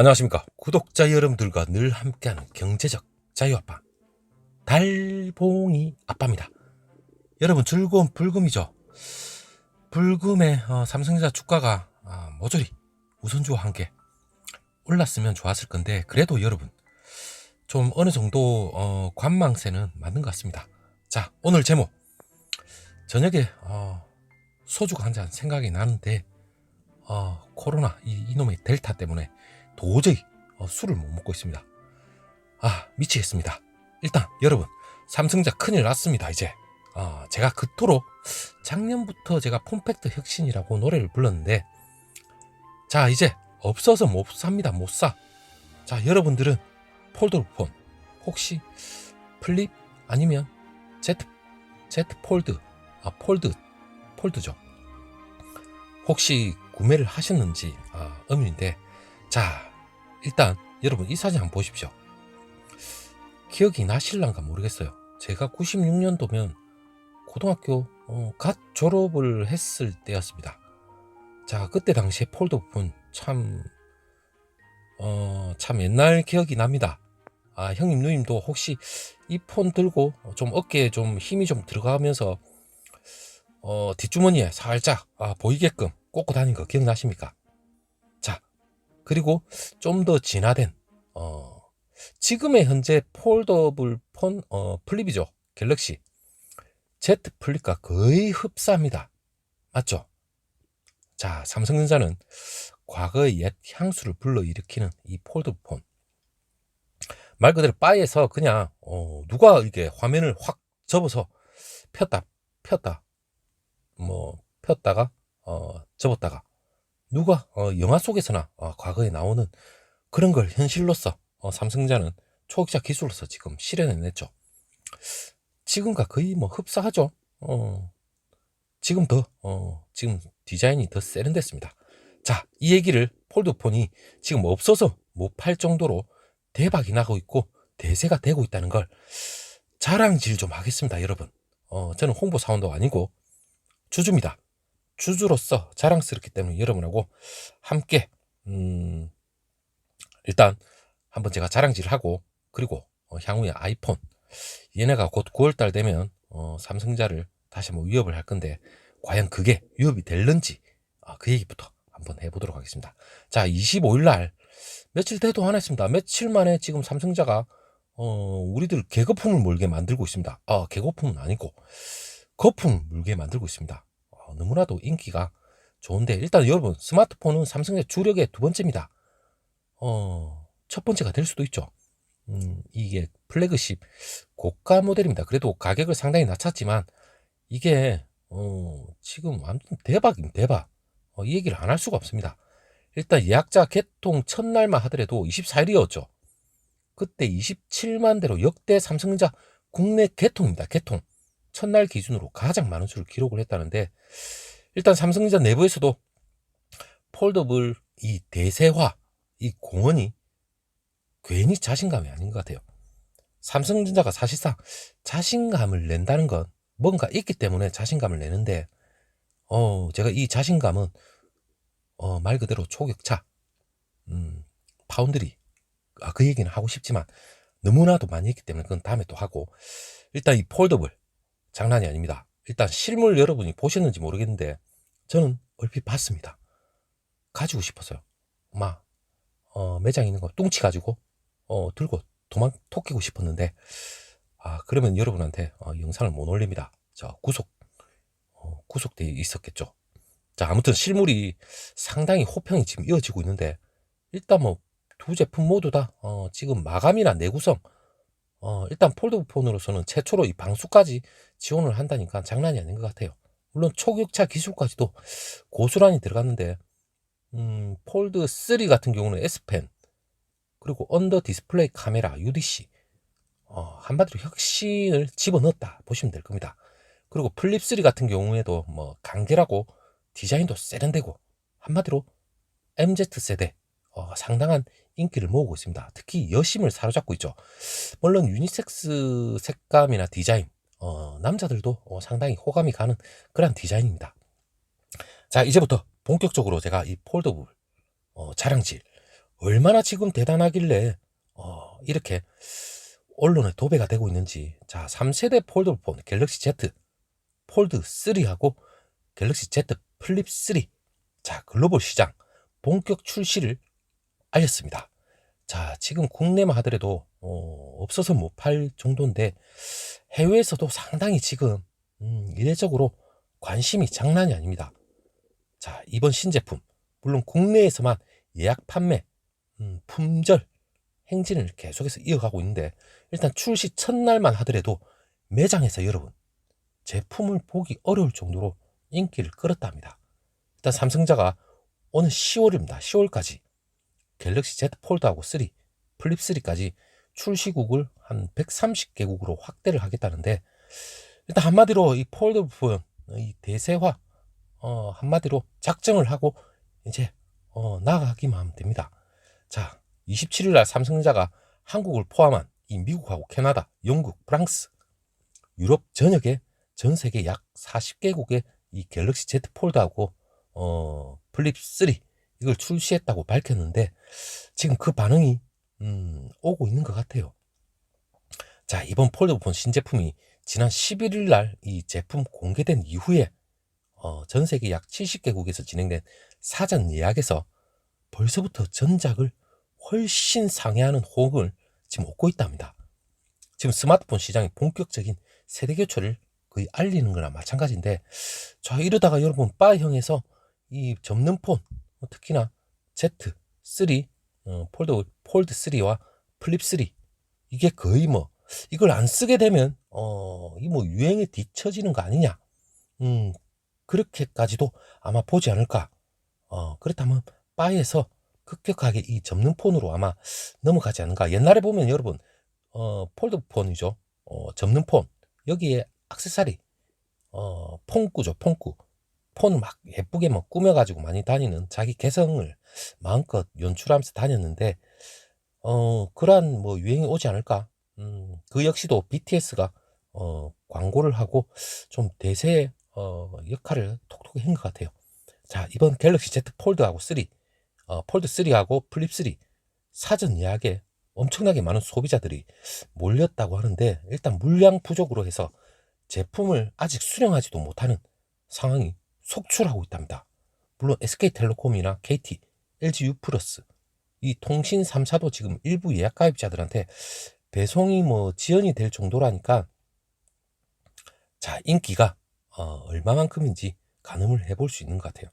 안녕하십니까. 구독자 여러분들과 늘 함께하는 경제적 자유아빠 달봉이 아빠입니다. 여러분 즐거운 불금이죠? 불금에 어, 삼성전자 주가가 아, 모조리 우선주와 함께 올랐으면 좋았을 건데 그래도 여러분 좀 어느 정도 어, 관망세는 맞는 것 같습니다. 자 오늘 제목. 저녁에 어, 소주가 한 잔 생각이 나는데 어, 코로나 이, 이놈의 델타 때문에 도저히 어, 술을 못 먹고 있습니다. 아 미치겠습니다. 일단 여러분 삼성자 큰일 났습니다 이제. 아 제가 그토록 작년부터 제가 폼팩트 혁신이라고 노래를 불렀는데 자 이제 없어서 못 삽니다 못 사. 자 여러분들은 폴더폰 혹시 플립 아니면 Z 폴드 아 폴드 폴드죠. 혹시 구매를 하셨는지 아, 의문인데 자 일단 여러분 이 사진 한번 보십시오. 기억이 나실란가 모르겠어요. 제가 96년도면 고등학교 어, 갓 졸업을 했을 때였습니다. 자 그때 당시에 폴더폰 참 어, 참 옛날 기억이 납니다. 아, 형님, 누님도 혹시 이 폰 들고 좀 어깨에 좀 힘이 좀 들어가면서 어, 뒷주머니에 살짝 아, 보이게끔 꽂고 다닌 거 기억나십니까? 자, 그리고 좀 더 진화된 어, 지금의 현재 폴더블 폰 어, 플립이죠. 갤럭시 Z 플립과 거의 흡사합니다. 맞죠? 자, 삼성전자는 과거의 옛 향수를 불러일으키는 이 폴더폰 말 그대로 바에서 그냥 어, 누가 이게 화면을 확 접어서 폈다 폈다 뭐 폈다가 어, 접었다가 누가 어, 영화 속에서나 어, 과거에 나오는 그런 걸 현실로서 어, 삼성자는 초기자 기술로서 지금 실현해냈죠. 지금과 거의 뭐 흡사하죠. 어, 지금 더 어, 지금 디자인이 더 세련됐습니다. 자, 이 얘기를 폴드폰이 지금 없어서 못 팔 정도로 대박이 나고 있고 대세가 되고 있다는 걸 자랑질 좀 하겠습니다, 여러분. 어, 저는 홍보 사원도 아니고 주주입니다. 주주로서 자랑스럽기 때문에 여러분하고 함께 음, 일단 한번 제가 자랑질을 하고 그리고 어, 향후에 아이폰 얘네가 곧 9월달 되면 어, 삼성자를 다시 뭐 위협을 할 건데 과연 그게 위협이 될는지 아, 그 얘기부터 한번 해보도록 하겠습니다. 자, 25일 날 며칠 돼도 안 했습니다. 며칠 만에 지금 삼성자가 어, 우리들 개거품을 물게 만들고 있습니다. 아, 개거품은 아니고 거품을 물게 만들고 있습니다. 어, 너무나도 인기가 좋은데 일단 여러분 스마트폰은 삼성의 주력의 두 번째입니다. 어, 첫 번째가 될 수도 있죠. 음, 이게 플래그십 고가 모델입니다. 그래도 가격을 상당히 낮췄지만 이게 어, 지금 아무튼 대박입니다. 대박. 어, 이 얘기를 안 할 수가 없습니다. 일단 예약자 개통 첫날만 하더라도 24일이었죠. 그때 27만 대로 역대 삼성전자 국내 개통입니다. 개통. 첫날 기준으로 가장 많은 수를 기록을 했다는데 일단 삼성전자 내부에서도 폴더블 이 대세화 이 공헌이 괜히 자신감이 아닌 것 같아요. 삼성전자가 사실상 자신감을 낸다는 건 뭔가 있기 때문에 자신감을 내는데 어 제가 이 자신감은 어, 말 그대로 초격차 음, 파운드리 아, 그 얘기는 하고 싶지만 너무나도 많이 했기 때문에 그건 다음에 또 하고 일단 이 폴더블 장난이 아닙니다. 일단 실물 여러분이 보셨는지 모르겠는데 저는 얼핏 봤습니다. 가지고 싶었어요. 막 어, 매장 있는 거 뚱치 가지고 어, 들고 도망 토끼고 싶었는데 아 그러면 여러분한테 어, 영상을 못 올립니다. 자 구속 어, 구속돼 있었겠죠. 자 아무튼 실물이 상당히 호평이 지금 이어지고 있는데 일단 뭐 두 제품 모두 다 어, 지금 마감이나 내구성 어, 일단 폴더폰으로서는 최초로 이 방수까지 지원을 한다니까 장난이 아닌 것 같아요. 물론 초격차 기술까지도 고스란히 들어갔는데 음, 폴드 3 같은 경우는 S펜 그리고 언더 디스플레이 카메라 UDC 어, 한마디로 혁신을 집어넣었다 보시면 될 겁니다. 그리고 플립 3 같은 경우에도 뭐 간결하고 디자인도 세련되고 한마디로 MZ 세대 어, 상당한 인기를 모으고 있습니다. 특히 여심을 사로잡고 있죠. 물론 유니섹스 색감이나 디자인 어, 남자들도 어, 상당히 호감이 가는 그런 디자인입니다. 자 이제부터 본격적으로 제가 이 폴더블 어, 자랑질 얼마나 지금 대단하길래 어, 이렇게 언론에 도배가 되고 있는지 자 3세대 폴더폰 갤럭시 Z 폴드 3하고 갤럭시 Z 플립 3 자 글로벌 시장 본격 출시를 알렸습니다. 자 지금 국내만 하더라도 어, 없어서 못 팔 정도인데 해외에서도 상당히 지금 음, 이례적으로 관심이 장난이 아닙니다. 자 이번 신제품 물론 국내에서만 예약 판매 음, 품절 행진을 계속해서 이어가고 있는데 일단 출시 첫날만 하더라도 매장에서 여러분 제품을 보기 어려울 정도로 인기를 끌었답니다. 일단 삼성자가 오늘 10월입니다. 10월까지 갤럭시 Z 폴드하고 3, 플립 3까지 출시국을 한 130개국으로 확대를 하겠다는데 일단 한마디로 이 폴드 부분 이 대세화 어, 한마디로 작정을 하고 이제 어, 나가기만 하면 됩니다. 자, 27일 날 삼성자가 한국을 포함한 이 미국하고 캐나다, 영국, 프랑스, 유럽 전역에 전 세계 약 40개국에 이 갤럭시 Z 폴드하고 어, 플립 3 이걸 출시했다고 밝혔는데 지금 그 반응이 음, 오고 있는 것 같아요. 자, 이번 폴더폰 신제품이 지난 11일 날 이 제품 공개된 이후에 어, 전 세계 약 70개국에서 진행된 사전 예약에서 벌써부터 전작을 훨씬 상회하는 호응을 지금 얻고 있답니다. 지금 스마트폰 시장이 본격적인 세대 교체를 거의 알리는 거나 마찬가지인데 자 이러다가 여러분 바형에서 이 접는 폰 특히나 Z 3 어, 폴드 폴드 3와 플립 3 이게 거의 뭐 이걸 안 쓰게 되면 어 이 뭐 유행에 뒤처지는 거 아니냐. 음 그렇게까지도 아마 보지 않을까. 어 그렇다면 바에서 급격하게 이 접는 폰으로 아마 넘어가지 않은가. 옛날에 보면 여러분 어 폴드 폰이죠. 어 접는 폰. 여기에 악세사리. 어 폰꾸죠 폰꾸 폰을 막 예쁘게 막 꾸며가지고 많이 다니는 자기 개성을 마음껏 연출하면서 다녔는데 어 그러한 뭐 유행이 오지 않을까. 음, 그 역시도 BTS가 어 광고를 하고 좀 대세 어 역할을 톡톡히 한 것 같아요. 자 이번 갤럭시 Z 폴드하고 3 어, 폴드 3하고 플립 3 사전 예약에 엄청나게 많은 소비자들이 몰렸다고 하는데 일단 물량 부족으로 해서 제품을 아직 수령하지도 못하는 상황이 속출하고 있답니다. 물론 SK텔레콤이나 KT, LGU 플러스 이 통신 3사도 지금 일부 예약 가입자들한테 배송이 뭐 지연이 될 정도라니까 자 인기가 어, 얼마만큼인지 가늠을 해볼 수 있는 것 같아요.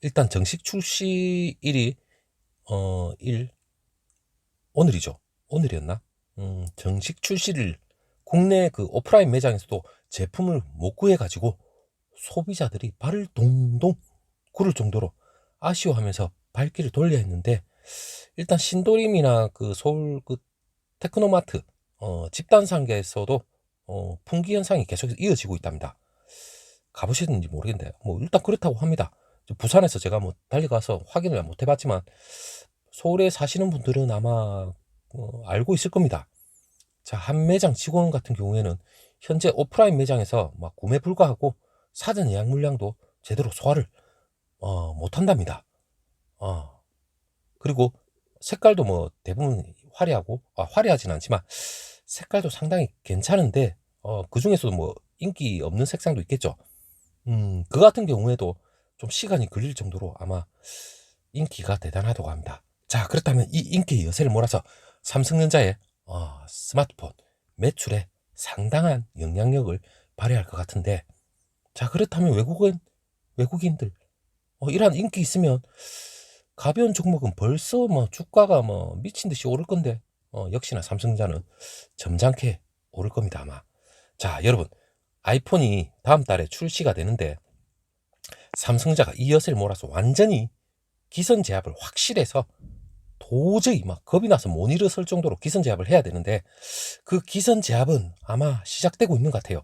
일단 정식 출시일이 어, 일 오늘이죠. 오늘이었나? 음, 정식 출시를 국내 그 오프라인 매장에서도 제품을 못 구해 가지고 소비자들이 발을 동동 구를 정도로 아쉬워하면서 발길을 돌려야 했는데 일단 신도림이나 그 서울 그 테크노마트 어, 집단 상계에서도 어, 풍기 현상이 계속 이어지고 있답니다. 가보셨는지 모르겠는데 뭐 일단 그렇다고 합니다. 부산에서 제가 뭐 달려가서 확인을 못 해봤지만 서울에 사시는 분들은 아마 어, 알고 있을 겁니다. 자, 한 매장 직원 같은 경우에는 현재 오프라인 매장에서 막 구매 불가하고 사전 예약 물량도 제대로 소화를 어, 못 한답니다. 어. 그리고 색깔도 뭐 대부분 화려하고 아, 화려하진 않지만 색깔도 상당히 괜찮은데 어, 그 중에서도 뭐 인기 없는 색상도 있겠죠. 음, 그 같은 경우에도 좀 시간이 걸릴 정도로 아마 인기가 대단하다고 합니다. 자, 그렇다면 이 인기의 여세를 몰아서 삼성전자의 어, 스마트폰 매출에 상당한 영향력을 발휘할 것 같은데, 자, 그렇다면 외국은, 외국인들, 어, 이러한 인기 있으면 가벼운 종목은 벌써 뭐 주가가 뭐 미친 듯이 오를 건데, 어, 역시나 삼성전자는 점잖게 오를 겁니다, 아마. 자, 여러분, 아이폰이 다음 달에 출시가 되는데, 삼성자가 이 엿을 몰아서 완전히 기선 제압을 확실해서 도저히 막 겁이 나서 못 일어설 정도로 기선 제압을 해야 되는데 그 기선 제압은 아마 시작되고 있는 것 같아요.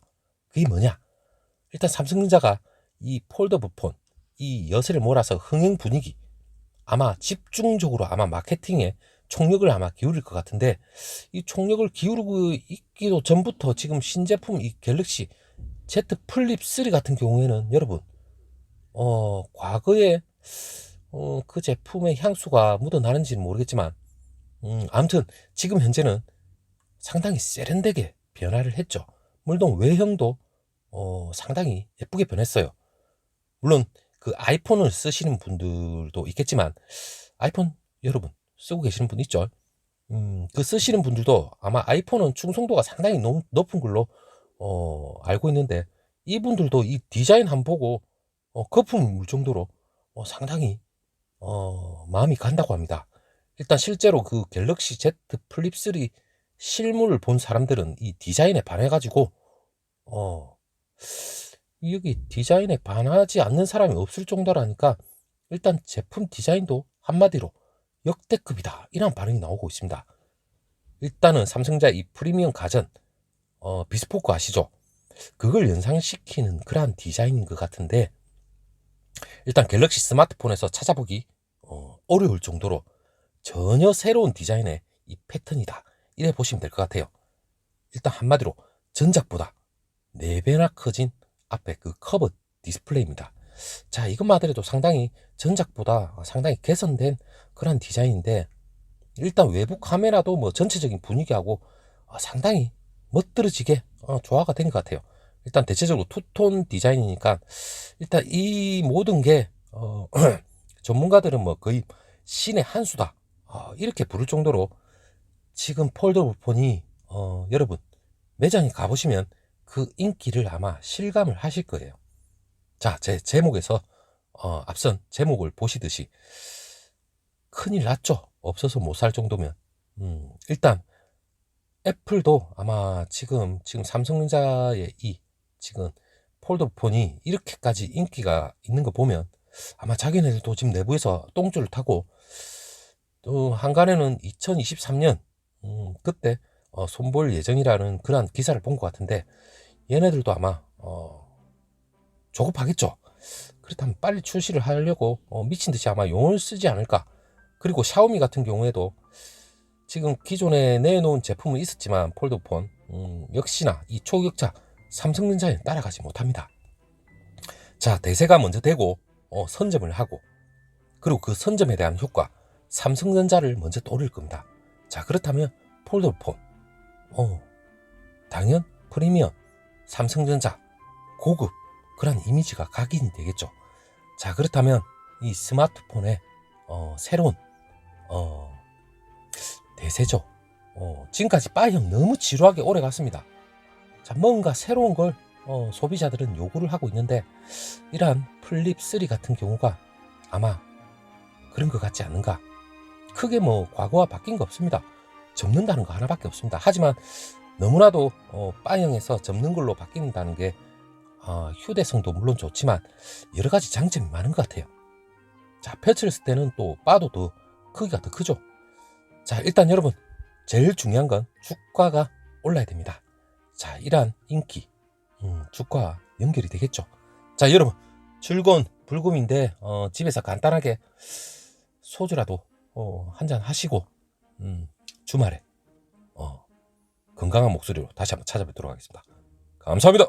그게 뭐냐? 일단 삼성전자가 이 폴더브 폰, 이 엿을 몰아서 흥행 분위기 아마 집중적으로 아마 마케팅에 총력을 아마 기울일 것 같은데 이 총력을 기울이고 있기도 전부터 지금 신제품 이 갤럭시 Z 플립 3 같은 경우에는 여러분 어, 과거에 어, 그 제품의 향수가 묻어나는지는 모르겠지만 음, 아무튼 지금 현재는 상당히 세련되게 변화를 했죠. 물론 외형도 어, 상당히 예쁘게 변했어요. 물론 그 아이폰을 쓰시는 분들도 있겠지만 아이폰 여러분 쓰고 계시는 분 있죠? 음, 그 쓰시는 분들도 아마 아이폰은 충성도가 상당히 높, 높은 걸로 어, 알고 있는데 이분들도 이 디자인 한번 보고 어, 거품을 물 정도로 어, 상당히 어, 마음이 간다고 합니다. 일단 실제로 그 갤럭시 Z 플립 3 실물을 본 사람들은 이 디자인에 반해가지고 어 여기 디자인에 반하지 않는 사람이 없을 정도라니까 일단 제품 디자인도 한마디로 역대급이다 이런 반응이 나오고 있습니다. 일단은 삼성자 이 프리미엄 가전 어, 비스포크 아시죠? 그걸 연상시키는 그러한 디자인인 것 같은데 일단 갤럭시 스마트폰에서 찾아보기 어, 어려울 정도로 전혀 새로운 디자인의 이 패턴이다 이래 보시면 될 것 같아요. 일단 한마디로 전작보다 4배나 커진 앞에 그 커브 디스플레이입니다. 자, 이것만 하더라도 상당히 전작보다 상당히 개선된 그런 디자인인데 일단 외부 카메라도 뭐 전체적인 분위기하고 어, 상당히 멋들어지게 어, 조화가 된 것 같아요. 일단 대체적으로 투톤 디자인이니까 일단 이 모든 게 어, 전문가들은 뭐 거의 신의 한 수다 어, 이렇게 부를 정도로 지금 폴더블 폰이 어, 여러분 매장에 가보시면 그 인기를 아마 실감을 하실 거예요. 자, 제 제목에서 어, 앞선 제목을 보시듯이 큰일 났죠. 없어서 못 살 정도면. 음, 일단 애플도 아마 지금 지금 삼성전자의 이 지금 폴더폰이 이렇게까지 인기가 있는 거 보면 아마 자기네들도 지금 내부에서 똥줄을 타고 또 한간에는 2023년 음, 그때 어, 손볼 예정이라는 그러한 기사를 본 것 같은데 얘네들도 아마 어, 조급하겠죠. 그렇다면 빨리 출시를 하려고 어, 미친 듯이 아마 용을 쓰지 않을까. 그리고 샤오미 같은 경우에도 지금 기존에 내놓은 제품은 있었지만 폴더폰 음, 역시나 이 초격차 삼성전자에 따라가지 못합니다. 자 대세가 먼저 되고 어, 선점을 하고 그리고 그 선점에 대한 효과 삼성전자를 먼저 떠올릴 겁니다. 자 그렇다면 폴더폰 어, 당연 프리미엄 삼성전자 고급 그런 이미지가 각인이 되겠죠. 자 그렇다면 이 스마트폰의 어, 새로운 어, 대세죠. 어, 지금까지 빠형 너무 지루하게 오래 갔습니다. 자 뭔가 새로운 걸 어, 소비자들은 요구를 하고 있는데 이러한 플립 3 같은 경우가 아마 그런 것 같지 않는가. 크게 뭐 과거와 바뀐 거 없습니다. 접는다는 거 하나밖에 없습니다. 하지만 너무나도 어, 빠형에서 접는 걸로 바뀐다는 게 어, 휴대성도 물론 좋지만 여러 가지 장점이 많은 것 같아요. 자 펼쳤을 때는 또 빠도 더 크기가 더 크죠. 자 일단 여러분 제일 중요한 건 주가가 올라야 됩니다. 자 이러한 인기 음, 주가 연결이 되겠죠. 자 여러분 즐거운 불금인데 어, 집에서 간단하게 소주라도 어, 한잔 하시고 음, 주말에 어, 건강한 목소리로 다시 한번 찾아뵙도록 하겠습니다. 감사합니다.